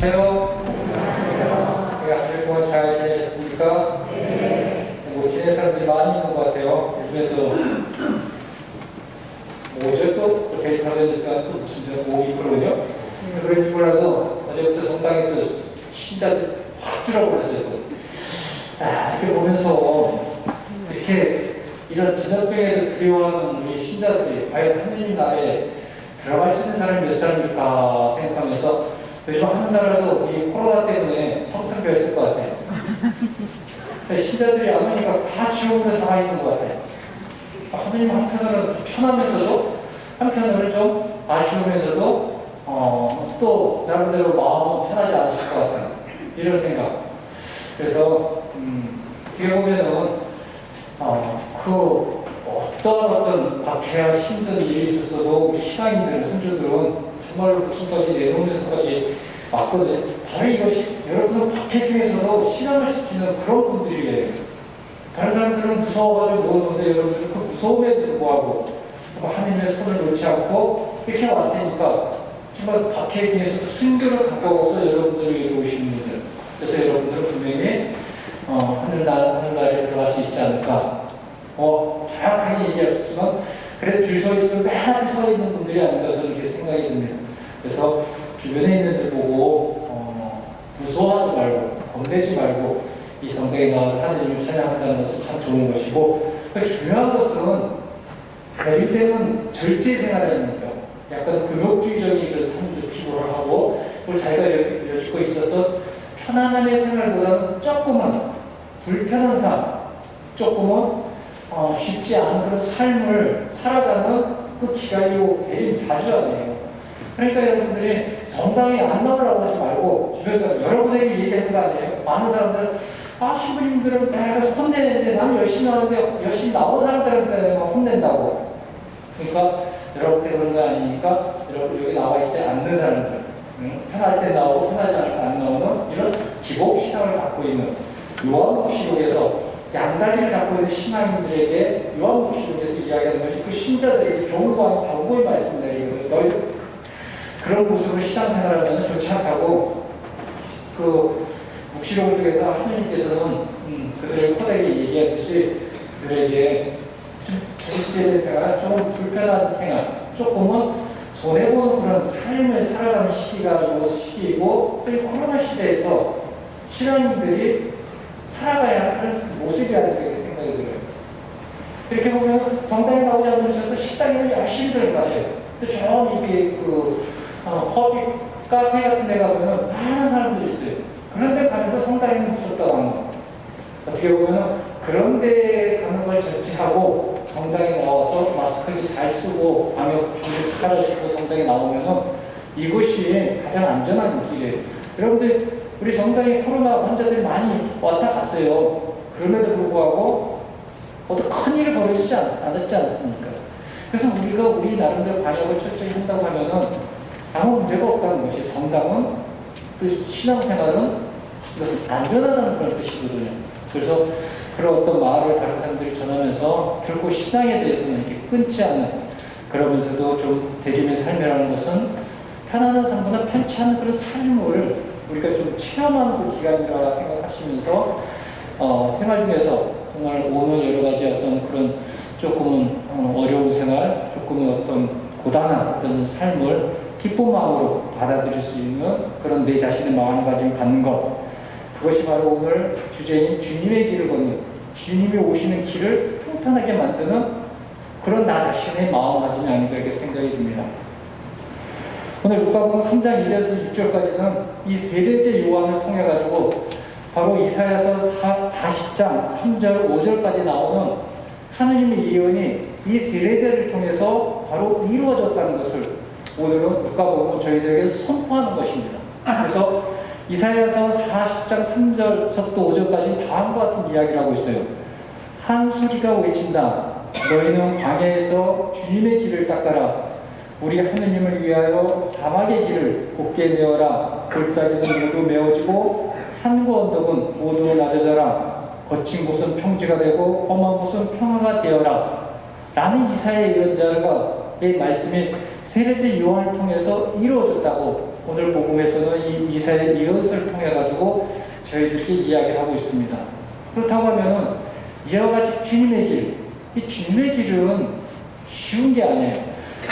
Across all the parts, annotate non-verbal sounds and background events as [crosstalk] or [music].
안녕하세요. 네, 한주 동안 잘 지내셨습니까? 네. 뭐 지낸 사람들이 많이 있는 것 같아요. 요즘에도 뭐 어제 또 데이터 베니스가 또 무슨 목이 있거든요. 그런지 몰라도 어제부터 성당에 또 신자들 확 줄어버렸어요. 또. 아, 이렇게 보면서 이렇게 이런 저녁병에도 두려워하는 우리 신자들이 과연 하느님 나라에 들어갈 수 있는 사람이 몇 사람일까 생각하면서 요즘 하늘나라도 이 코로나 때문에 비었을 것 같아요. 신자들이 안 오니까 다 지옥에 나와 있는 것 같아요. 하느님 한편으로는 좀 편하면서도 한편으로는 좀 아쉬우면서도 어, 또 나름대로 마음은 편하지 않으실 것 같아요. 이런 생각. 그래서 음, 어떻게 보면은 어, 그 어떤 어떤 박해야 힘든 일이 있었어도 우리 신앙인들, 선조들은 정말로 목숨까지 내놓으면서까지 왔거든요. 바로 이것이 여러분은 박해 중에서도 신앙을 지키는 그런 분들이에요. 다른 사람들은 무서워가지고 누웠는데 여러분들은 그 무서움에도 불구하고 하나님의 손을 놓지 않고 이렇게 왔으니까 정말 박해 중에서도 순교를 와서 여러분들에게 오시는 분들. 그래서 여러분들은 분명히 어, 하늘날, 하늘나라에 들어갈 수 있지 않을까. 어, 정확하게 얘기하셨지만, 그래도 줄 서 있으면 맨 앞에 서 있는 분들이 아닌가 저는 이렇게 생각이 듭니다. 그래서 주변에 있는 들 보고, 어, 무서워하지 말고, 겁내지 말고, 이 성당에 나와서 하나님을 찬양한다는 것은 참 좋은 것이고, 중요한 것은, 때는 절제 생활이니까, 약간 금욕주의적인 그런 삶을 피부를 하고, 그리고 자기가 여쭙고 있었던 편안함의 생활보다는 조금은 불편한 삶, 조금은 어, 쉽지 않은 그런 삶을 살아가는 그 기간이 대리 자주 하네요. 그러니까 여러분들이 정당에 안 나오라고 하지 말고 주변에서 여러분에게 얘기하는 거 아니에요? 많은 사람들은 아 신부님들은 내가 혼내는데 나는 열심히 하는데 열심히 나온 사람들한테 내가 혼낸다고. 그러니까 여러분들 그런 거 아니니까 여러분 여기 나와 있지 않는 사람들 응? 편할 때 나오고 편하지 않을 때 안 나오는 이런 기복 신앙을 갖고 있는 요한복시록에서 양다리를 잡고 있는 신앙인들에게 요한복시록에서 이야기하는 것이 그 신자들에게 경고하는 경고의 말씀들이거든요. 너희 그런 모습으로 신앙생활하면 좋지 않다고 그 묵시록을 통해서 하나님께서는 음, 그들을 코닥에 얘기하듯이 그들에게 좀 절제된 생활, 조금 불편한 생활, 조금은 손해보는 그런 삶을 살아가는 시기가 이 시기이고 또 이 코로나 시대에서 신앙인들이 살아가야 하는 모습이 이렇게 생각이 들어요. 이렇게 보면 성당에 나오지 않으셔도 식당에는 열심히 들어가세요. 근데 좀 이렇게 그 어, 커피 카페 같은 데 가보면 많은 사람들이 있어요. 그런데 가면서 성당에는 무섭다고 하는 거. 어떻게 보면 그런 데 가는 걸 절제하고 성당에 나와서 마스크를 잘 쓰고 방역 준비 잘 하시고 성당에 나오면은 이것이 가장 안전한 길이에요. 여러분들 우리 성당에 코로나 환자들이 많이 왔다 갔어요. 그럼에도 불구하고 어떤 큰 일을 않, 않았지 않습니까? 그래서 우리가 우리 나름대로 방역을 철저히 한다고 하면은 아무 문제가 없다는 것이 성당은 그 신앙생활은 이것은 안전하다는 그런 뜻이거든요. 그래서 그런 어떤 말을 다른 사람들이 전하면서 결국 신앙에 대해서는 이렇게 끊지 않는 그러면서도 좀 대림의 삶이라는 것은 편안한 삶보다 편치 않은 그런 삶을 우리가 좀 체험하는 그 기간이라 생각하시면서 어, 생활 중에서 정말 오늘 여러 가지 어떤 그런 조금은 어, 어려운 생활, 조금은 어떤 고단한 어떤 삶을 기쁜 마음으로 받아들일 수 있는 그런 내 자신의 마음가짐 갖는 것 그것이 바로 오늘 주제인 주님의 길을 걷는 주님이 오시는 길을 평탄하게 만드는 그런 나 자신의 마음가짐이 아닌가 이렇게 생각이 듭니다. 오늘 루카복음 3장 2절에서 6절까지는 이 세례제 요한을 통해 가지고 바로 이사야서 40장 3절 5절까지 나오는 하느님의 예언이 이 세례제를 통해서 바로 이루어졌다는 것을 오늘은 루카복음은 저희들에게 선포하는 것입니다. 그래서 이사야서 40장 3절부터 5절까지 다음과 같은 이야기를 하고 있어요. 한 소리가 외친다. 너희는 광야에서 주님의 길을 닦아라. 우리 하느님을 위하여 사막의 길을 곧게 내어라. 골짜기는 모두 메워지고 산과 언덕은 모두 낮아져라. 거친 곳은 평지가 되고 험한 곳은 평화가 되어라. 라는 이사의 예언자가 이 말씀이 세례제 요한을 통해서 이루어졌다고 오늘 복음에서는 이 이사의 이웃을 통해 가지고 저희들이 이야기를 하고 있습니다. 그렇다고 하면은 이와 같이 주님의 길, 이 주님의 길은 쉬운 게 아니에요.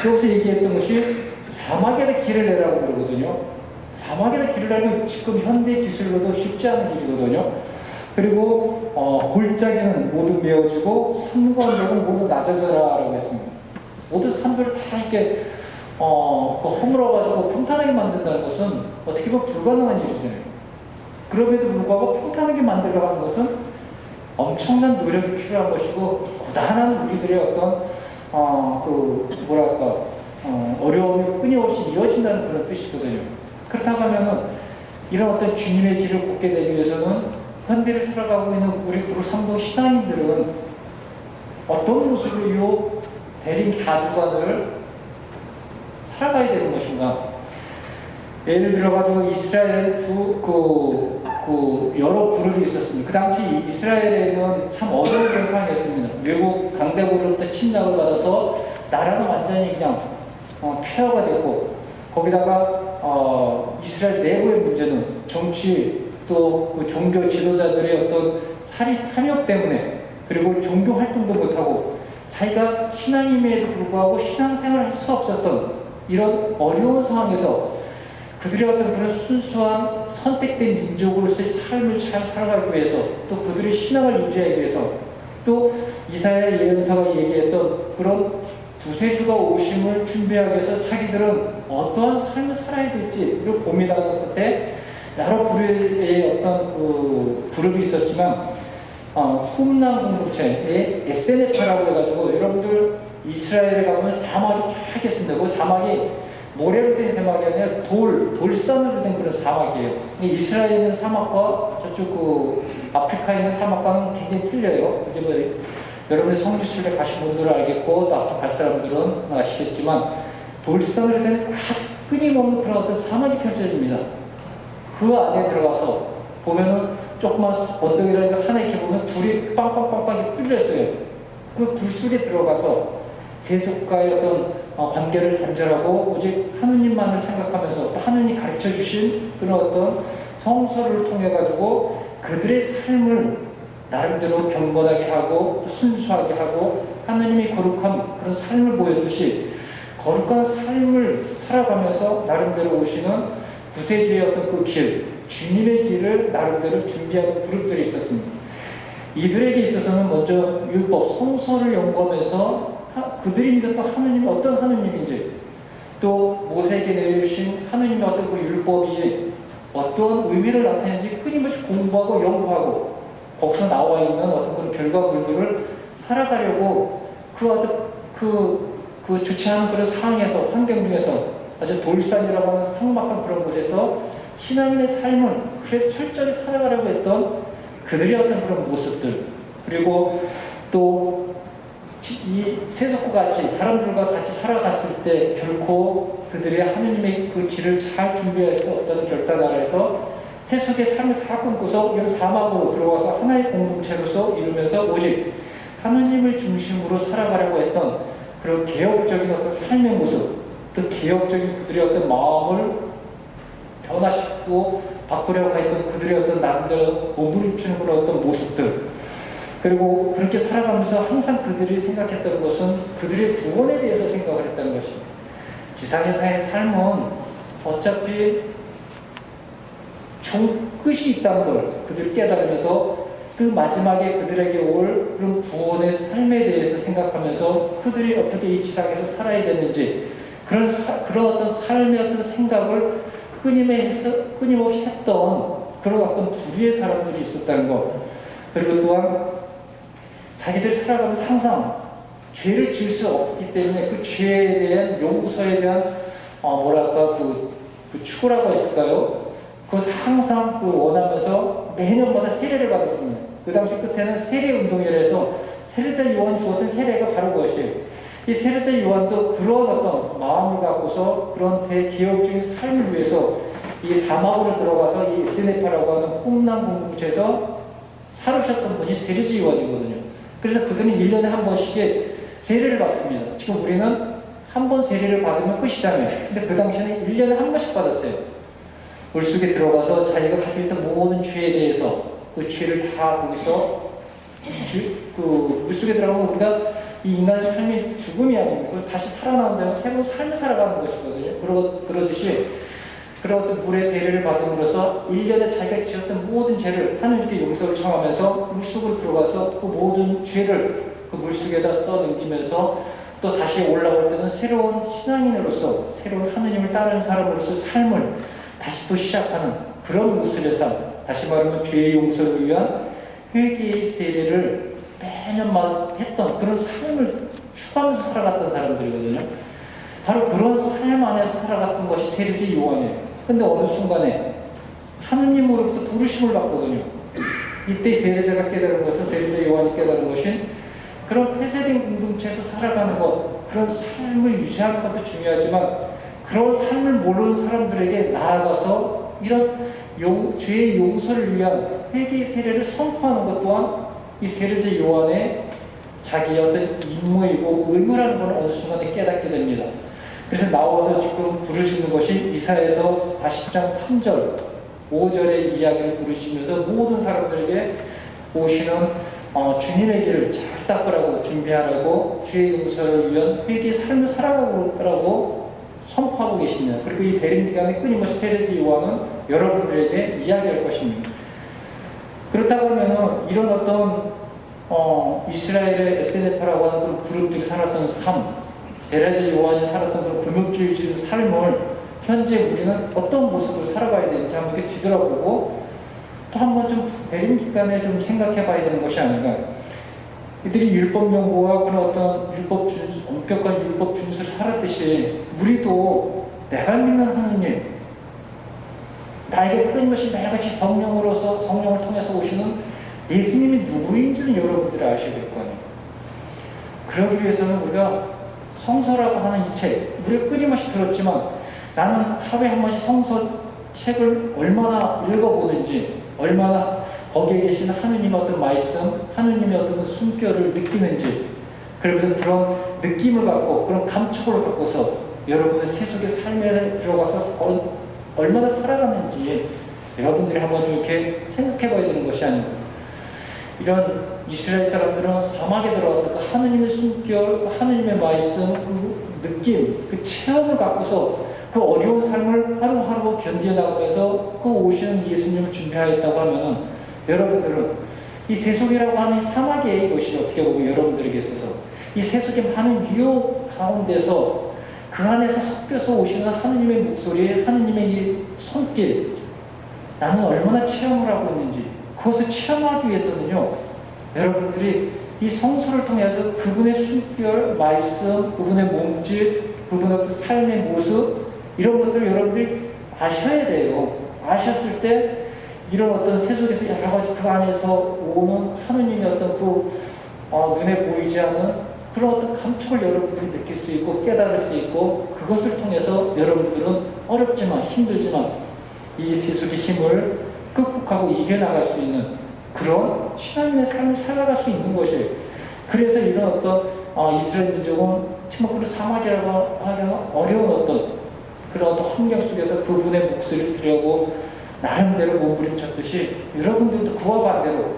여기서 얘기했던 것이 사막에다 길을 내라고 그러거든요. 사막에다 길을 내면 지금 현대 기술로도 쉽지 않은 길이거든요. 그리고 어, 골짜기는 모두 메어지고 산과 언덕은 모두 낮아져라라고 했습니다. 모든 산들을 다 이렇게 어, 그 허물어가지고 평탄하게 만든다는 것은 어떻게 보면 불가능한 일이잖아요. 그럼에도 불구하고 평탄하게 만들어가는 것은 엄청난 노력이 필요한 것이고 고단한 우리들의 어떤 어, 그 뭐랄까 어, 어려움이 끊임없이 이어진다는 그런 뜻이거든요. 그렇다고 하면은 이런 어떤 주님의 길을 걷게 되기 위해서는 현대를 살아가고 있는 우리 구로 성도 신앙인들은 어떤 모습으로 이 대림 사주관을 살아가야 되는 것인가? 예를 들어가지고 이스라엘 그, 그, 그 여러 그룹이 있었습니다. 그 당시 이스라엘에는 참 어려운 상황이었습니다. 외국 강대국으로부터 침략을 받아서 나라는 완전히 그냥 어, 폐허가 됐고 거기다가 어, 이스라엘 내부의 문제는 정치 또 그 종교 지도자들의 어떤 사리 탐욕 때문에 그리고 종교 활동도 못하고 자기가 신앙임에도 불구하고 신앙생활을 할 수 없었던 이런 어려운 상황에서 그들의 어떤 그런 순수한 선택된 민족으로서의 삶을 잘 살아가기 위해서 또 그들의 신앙을 유지하기 위해서 또 이사야 예언사가 얘기했던 그런 구세주가 오심을 준비하기 위해서 자기들은 어떠한 삶을 살아야 될지를 고민하는 끝에 여러 부류의 어떤 그 그룹이 있었지만 어, 홈난 공동체의 SNF라고 해가지고 여러분들 이스라엘에 가면 사막이 쫙 있습니다. 그 사막이 모래로 된 사막이 아니라 돌, 돌산으로 된 그런 사막이에요. 이 이스라엘에 있는 사막과 저쪽 그 아프리카에 있는 사막과는 굉장히 틀려요. 이제 뭐 여러분이 성지순례 가신 분들은 알겠고 또 앞으로 갈 사람들은 아시겠지만 돌산으로 된 끊임없는 그런 어떤 사막이 펼쳐집니다. 그 안에 들어가서 보면은 조그만 언덕이라니까 산에 이렇게 보면 불이 빵빵빵빵 뚫렸어요. 그 불 속에 들어가서 세속과의 어떤 어, 관계를 단절하고 오직 하느님만을 생각하면서 또 하느님 가르쳐 주신 그런 어떤 성서를 통해 가지고 그들의 삶을 나름대로 경건하게 하고 또 순수하게 하고 하느님이 거룩한 그런 삶을 보였듯이 거룩한 삶을 살아가면서 나름대로 오시는 구세주의 어떤 그 길, 주님의 길을 나름대로 준비하는 그룹들이 있었습니다. 이들에게 있어서는 먼저 율법, 성서를 연구하면서 하- 그들이 믿었던 하느님이 어떤 하느님인지. 또 모세에게 내려주신 하느님의 어떤 그 율법이 어떤 의미를 나타내는지 끊임없이 공부하고 연구하고 거기서 나와 있는 어떤 그런 결과물들을 살아가려고 그 어떤 그, 그 않은 그런 상황에서 환경 중에서 아주 돌산이라고 하는 삭막한 그런 곳에서 신앙인의 삶을 그래서 철저히 살아가려고 했던 그들의 어떤 그런 모습들. 그리고 또 이 세속과 같이 사람들과 같이 살아갔을 때 결코 그들의 하느님의 그 길을 잘수 없다는 결단 아래에서 세속의 삶을 다 끊고서 이런 사막으로 들어가서 하나의 공동체로서 이루면서 오직 하느님을 중심으로 살아가려고 했던 그런 개혁적인 어떤 삶의 모습 그 개혁적인 그들의 어떤 마음을 변화시키고 바꾸려고 했던 그들의 어떤 나름대로 몸부림치는 그런 어떤 모습들 그리고 그렇게 살아가면서 항상 그들이 생각했던 것은 그들의 구원에 대해서 생각을 했다는 것입니다. 지상에서의 삶은 어차피 종 끝이 있다는 걸 그들이 깨달으면서 그 마지막에 그들에게 올 그런 구원의 삶에 대해서 생각하면서 그들이 어떻게 이 지상에서 살아야 되는지 그런 사- 그런 어떤 삶의 어떤 생각을 끊임없이 했던 그런 어떤 부류의 사람들이 있었다는 것 그리고 또한 자기들 살아가면서 항상 죄를 지을 수 없기 때문에 그 죄에 대한 용서에 대한 어, 뭐랄까 그, 그 추구라고 했을까요? 그것을 항상 그 원하면서 매년마다 세례를 받았습니다. 그 당시 끝에는 세례 운동이라 해서 세례자 요한 주었던 세례가 바로 그것이에요. 이 세례자 요한도 그런 어떤 마음을 갖고서 그런 대기업적인 삶을 위해서 이 사막으로 들어가서 이 스네파라고 하는 홈난 공동체에서 살으셨던 분이 세례자 요한이거든요. 그래서 그들은 1년에 한 번씩 세례를 받습니다. 지금 우리는 한 번 세례를 받으면 끝이잖아요. [laughs] 근데 그 당시에는 1년에 한 번씩 받았어요. 물속에 들어가서 자기가 가지고 있던 모든 죄에 대해서 그 죄를 다 거기서 주- 그 물속에 들어가면 우리가 이 인간 삶이 죽음이? 그래서 다시 살아나온다면 새로운 삶을 살아가는 것이거든요. 그러, 그러듯이 그런 어떤 물의 세례를 받음으로써 1년에 자기가 지었던 모든 죄를 하나님께 용서를 청하면서 물속으로 들어가서 그 모든 죄를 그 물속에다 떠넘기면서 또 다시 올라올 때는 새로운 신앙인으로서 새로운 하느님을 따르는 사람으로서 삶을 다시 또 시작하는 그런 모습의 삶 다시 말하면 죄의 용서를 위한 회개의 세례를 매년마다 했던 그런 삶을 추구하면서 살아갔던 사람들이거든요. 바로 그런 삶 안에서 살아갔던 것이 세례제 요한이에요. 근데 어느 순간에 하느님으로부터 부르심을 받거든요. 이때 세례자가 깨달은 것은 세례자 요한이 깨달은 것인 그런 폐쇄된 공동체에서 살아가는 것, 그런 삶을 유지하는 것도 중요하지만 그런 삶을 모르는 사람들에게 나아가서 이런 용, 죄의 용서를 위한 회개의 세례를 선포하는 것 또한 이 세례자 요한의 자기의 어떤 임무이고 의무라는 걸 어느 순간에 깨닫게 됩니다. 그래서 나와서 지금 부르시는 것이 이사에서 40장 3절, 5절의 이야기를 부르시면서 모든 사람들에게 오시는 어, 주님의 길을 잘 닦으라고 준비하라고 죄의 용서를 위한 회개의 삶을 살아가라고 선포하고 계십니다. 그리고 이 대림 기간에 끊임없이 세례지 요한은 여러분들에게 이야기할 것입니다. 그렇다고 하면은 이런 어떤 어, 이스라엘의 SNF라고 하는 그룹들이 살았던 삶, 세례자 요한이 살았던 그런 금욕주의적인 삶을 현재 우리는 어떤 모습을 살아가야 되는지 한번 이렇게 뒤돌아보고 또 한번 좀 대림 기간에 좀 생각해 봐야 되는 것이 아닌가. 이들이 율법 연구와 그런 어떤 율법 준수, 엄격한 율법 준수를 살았듯이 우리도 내가 믿는 하느님, 나에게 끊임없이 매일같이 성령으로서 성령을 통해서 오시는 예수님이 누구인지는 여러분들이 아셔야 될 거 아니에요. 그러기 위해서는 우리가 성서라고 하는 이 책, 우리가 끊임없이 들었지만 나는 하루에 한 번씩 성서 책을 얼마나 읽어보는지, 얼마나 거기에 계신 하느님의 어떤 말씀, 하느님의 어떤 숨결을 느끼는지, 그러면서 그런 느낌을 갖고, 그런 감촉을 갖고서 여러분의 세속의 삶에 들어가서 어- 얼마나 살아가는지 여러분들이 한번 좀 이렇게 생각해 봐야 되는 것이 아닌가. 이런 이스라엘 사람들은 사막에 들어와서 그 하느님의 숨결, 그 하느님의 말씀, 그 느낌, 그 체험을 갖고서 그 어려운 삶을 하루하루 견뎌나가면서 그 오시는 예수님을 준비하였다고 하면은 여러분들은 이 세속이라고 하는 이 사막의 이것이 어떻게 보면 여러분들에게 있어서 이 세속의 많은 유혹 가운데서 그 안에서 섞여서 오시는 하느님의 목소리, 하느님의 이 손길, 나는 얼마나 체험을 하고 있는지 그것을 체험하기 위해서는요, 여러분들이 이 성서를 통해서 그분의 숨결, 말씀, 그분의 몸짓, 그분의 그 삶의 모습, 이런 것들을 여러분들이 아셔야 돼요. 아셨을 때 이런 어떤 세속에서 여러 가지 그 안에서 오는 하느님의 어떤 그 어, 눈에 보이지 않는 그런 어떤 감촉을 여러분들이 느낄 수 있고 깨달을 수 있고 그것을 통해서 여러분들은 어렵지만 힘들지만 이 세속의 힘을 극복하고 이겨나갈 수 있는 그런 신앙의 삶을 살아갈 수 있는 것이에요. 그래서 이런 어떤 어, 이스라엘 민족은 그 사막이라고 하는 어려운 어떤 그런 어떤 환경 속에서 그분의 목소리를 들으려고 나름대로 몸부림쳤듯이 여러분들도 그와 반대로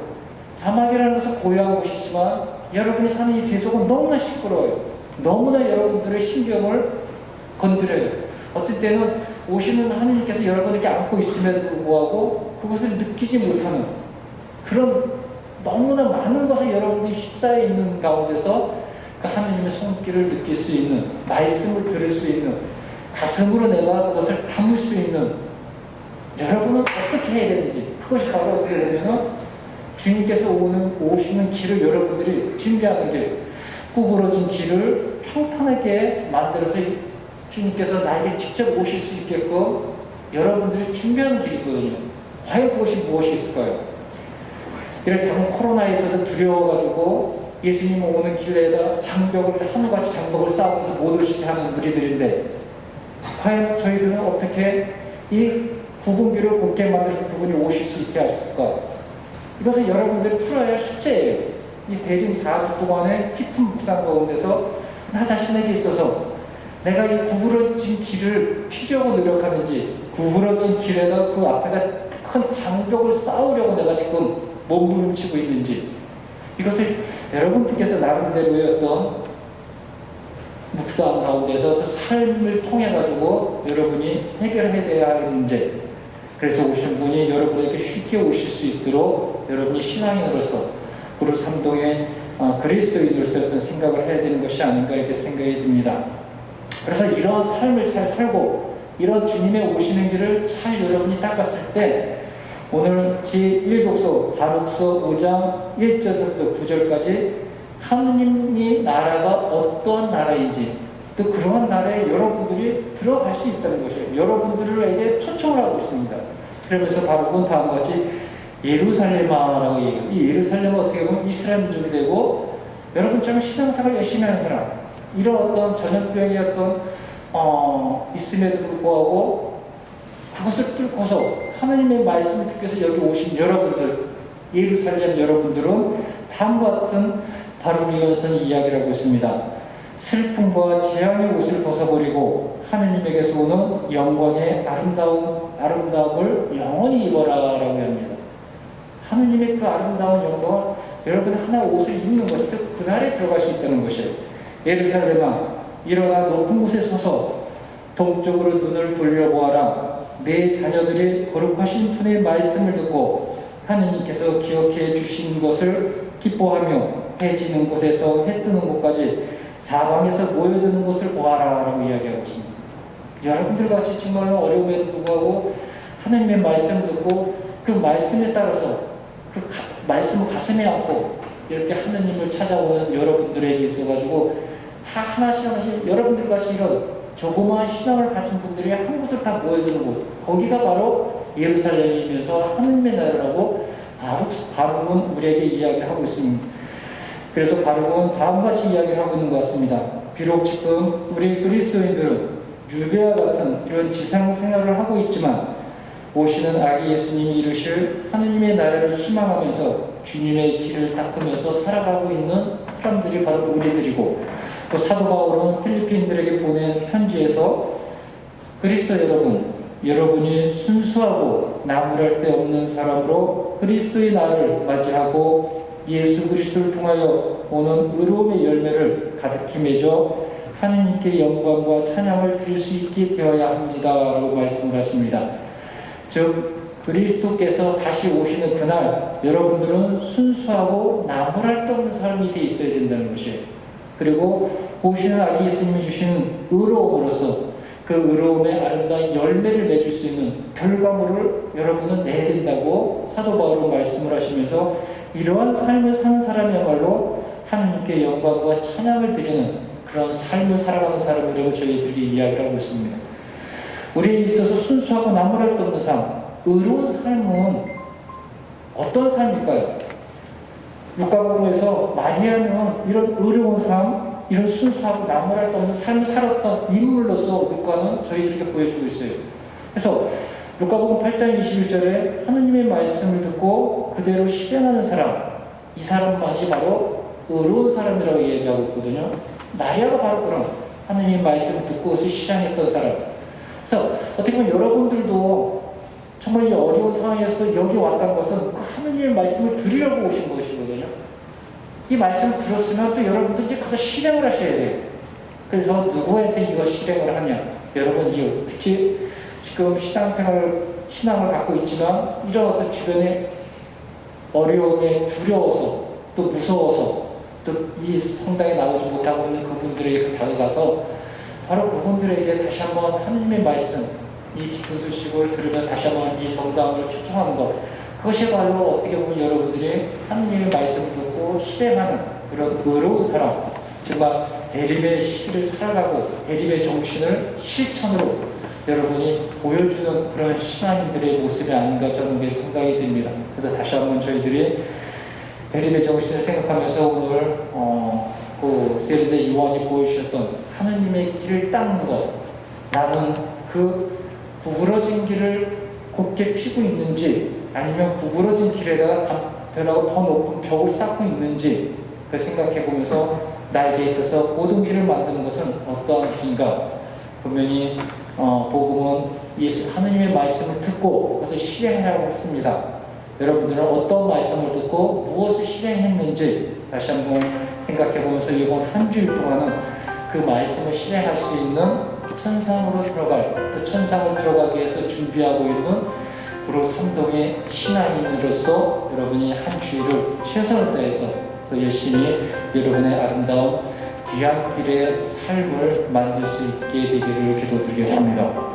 사막이라는 것은 고요한 곳이지만 여러분이 사는 이 세속은 너무나 시끄러워요. 너무나 여러분들의 신경을 건드려요. 어떨 때는 오시는 하느님께서 여러분에게 안고 있음에도 불구하고 그것을 느끼지 못하는 그런 너무나 많은 것에 여러분이 휩싸여 있는 가운데서 그 하느님의 손길을 느낄 수 있는 말씀을 들을 수 있는 가슴으로 내가 그것을 담을 수 있는 여러분은 어떻게 해야 되는지 그것이 바로 어떻게 되냐면 주님께서 오는 오시는 길을 여러분들이 준비하는 길 구부러진 길을 평탄하게 만들어서 주님께서 나에게 직접 오실 수 있게끔 여러분들이 준비하는 길이거든요. 과연 그것이 무엇이 있을까요? 이럴 작은 코로나에서도 두려워가지고 예수님 오는 길에다 장벽을 하늘같이 장벽을 쌓아서 못 오시게 하는 무리들인데 과연 저희들은 어떻게 이 구분기를 곱게 만들어서 그분이 오실 수 있게 하실까? 이것은 여러분들이 풀어야 할 숙제예요. 이 대림 4주 동안의 깊은 묵상 가운데서 나 자신에게 있어서 내가 이 구부러진 길을 피려고 노력하는지 구부러진 길에다 그 앞에다 큰 장벽을 쌓으려고 내가 지금 몸부림치고 있는지 이것을 여러분께서 나름대로의 어떤 묵상 가운데서 그 삶을 통해 가지고 여러분이 해결해야 될 문제 그래서 오신 분이 여러분에게 쉽게 오실 수 있도록 여러분이 신앙인으로서 그룹 삼동의 어, 그리스도인으로서 어떤 생각을 해야 되는 것이 아닌가 이렇게 생각이 듭니다. 그래서 이런 삶을 잘 살고 이런 주님의 오시는 길을 잘 여러분이 닦았을 때 오늘 제1독서 바룩서 5장 1절부터 9절까지 하느님이 나라가 어떠한 나라인지 또 그러한 나라에 여러분들이 들어갈 수 있다는 것이에요. 여러분들에게 초청을 하고 있습니다. 그러면서 바룩은 다음과 같이 예루살렘아라고 얘기해요. 이 예루살렘은 어떻게 보면 이스라엘 민족이 되고 여러분처럼 신앙생활 열심히 하는 사람 이런 어떤 전염병이 어떤 어, 있음에도 불구하고 그것을 뚫고서 하나님의 말씀을 듣기 위해서 여기 오신 여러분들 예루살렘 여러분들은 다음과 같은 바로 이어서 이야기를 하고 있습니다. 슬픔과 재앙의 옷을 벗어버리고 하느님에게서 오는 영광의 아름다운 아름다움을 영원히 입어라라고 합니다. 하느님의 그 아름다운 영광을 여러분이 하나 옷을 입는 것, 즉 그날에 들어갈 수 있다는 것이에요. 예루살렘아, 일어나 높은 곳에 서서 동쪽으로 눈을 돌려보아라. 내 자녀들이 거룩하신 분의 말씀을 듣고 하느님께서 기억해 주신 것을 기뻐하며 해 지는 곳에서 해 뜨는 곳까지 사방에서 모여드는 곳을 보아라 라고 이야기하고 있습니다. 여러분들 같이 정말 어려움에도 불구하고 하나님의 말씀을 듣고 그 말씀에 따라서 그 가, 말씀을 가슴에 안고 이렇게 하나님을 찾아오는 여러분들에게 있어가지고 다 하나씩 하나씩 여러분들 같이 이런 조그마한 신앙을 가진 분들이 한 곳을 다곳 거기가 바로 예루살렘이면서 하나님의 나라라고 바룩, 바룩은 우리에게 이야기를 하고 있습니다. 그래서 바룩은 다음과 같이 이야기를 하고 있는 것 같습니다. 비록 지금 우리 그리스도인들은 유배와 같은 이런 지상 생활을 하고 있지만 오시는 아기 예수님이 이루실 하느님의 나라를 희망하면서 주님의 길을 닦으면서 살아가고 있는 사람들이 바로 우리들이고 또 사도 바울은 필리핀들에게 보낸 편지에서 그리스도 여러분, 여러분이 순수하고 나무랄 데 없는 사람으로 그리스도의 날을 맞이하고 예수 그리스도를 통하여 오는 의로움의 열매를 가득히 맺어 하느님께 영광과 찬양을 드릴 수 있게 되어야 합니다라고 말씀을 하십니다. 즉 그리스도께서 다시 오시는 그날 여러분들은 순수하고 나무랄 데 없는 삶이 돼 있어야 된다는 것이에요. 그리고 오시는 아기 예수님이 주시는 의로움으로서 그 의로움의 아름다운 열매를 맺을 수 있는 결과물을 여러분은 내야 된다고 사도 바울은 말씀을 하시면서 이러한 삶을 사는 사람이야말로 하나님께 영광과 찬양을 드리는 그런 삶을 살아가는 사람이라고 저희들이 이야기를 하고 있습니다. 우리에 있어서 순수하고 나무랄 데 없는 삶, 의로운 삶은 어떤 삶일까요? 누가복음에서 마리아는 이런 의로운 삶, 이런 순수하고 나무랄 데 없는 삶을 살았던 인물로서 누가는 저희들에게 보여주고 있어요. 그래서 누가복음 8장 21절에 하느님의 말씀을 듣고 그대로 실행하는 사람, 이 사람만이 바로 의로운 사람이라고 얘기하고 있거든요. 마리아가 바로 그런 하느님의 말씀을 듣고 실행했던 사람. 그래서 어떻게 보면 여러분들도 정말 이 어려운 상황에서 여기 왔다는 것은 그 하느님의 말씀을 들으려고 오신 것이거든요. 이 말씀을 들었으면 또 여러분들 이제 가서 실행을 하셔야 돼요. 그래서 누구한테 이거 실행을 하냐? 여러분, 이 특히 지금 신앙생활, 신앙을 갖고 있지만 이런 어떤 주변의 어려움에 두려워서 또 무서워서 또 이 성당에 나오지 못하고 있는 그분들에게 다가가서 바로 그분들에게 다시 한번 하느님의 말씀, 이 기쁜 소식을 들으면 다시 한번 이 성당을 초청하는 것. 그것이 바로 어떻게 보면 여러분들이 하느님의 말씀을 듣고 실행하는 그런 의로운 사람, 정말 대림의 시를 살아가고 대림의 정신을 실천으로 여러분이 보여주는 그런 신앙인들의 모습이 아닌가 저는 게 생각이 듭니다. 그래서 다시 한번 저희들이 대림의 정신을 생각하면서 오늘 어, 그 세리제 요한이 보여주셨던 하느님의 길을 닦는 것, 나는 그 구부러진 길을 곧게 피고 있는지 아니면 구부러진 길에다가 변하고 더 높은 벽을 쌓고 있는지 그 생각해 보면서 나에게 있어서 모든 길을 만드는 것은 어떠한 길인가 분명히 어, 복음은 예수 하느님의 말씀을 듣고 그것을 실행하라고 했습니다. 여러분들은 어떤 말씀을 듣고 무엇을 실행했는지 다시 한번 생각해 보면서 이번 한 주일 동안은 그 말씀을 실행할 수 있는 천상으로 들어갈 또 천상으로 들어가기 위해서 준비하고 있는 구로 삼동의 신앙인으로서 여러분이 한 주일을 최선을 다해서 또 열심히 여러분의 아름다운 귀한 길의 삶을 만들 수 있게 되기를 기도드리겠습니다.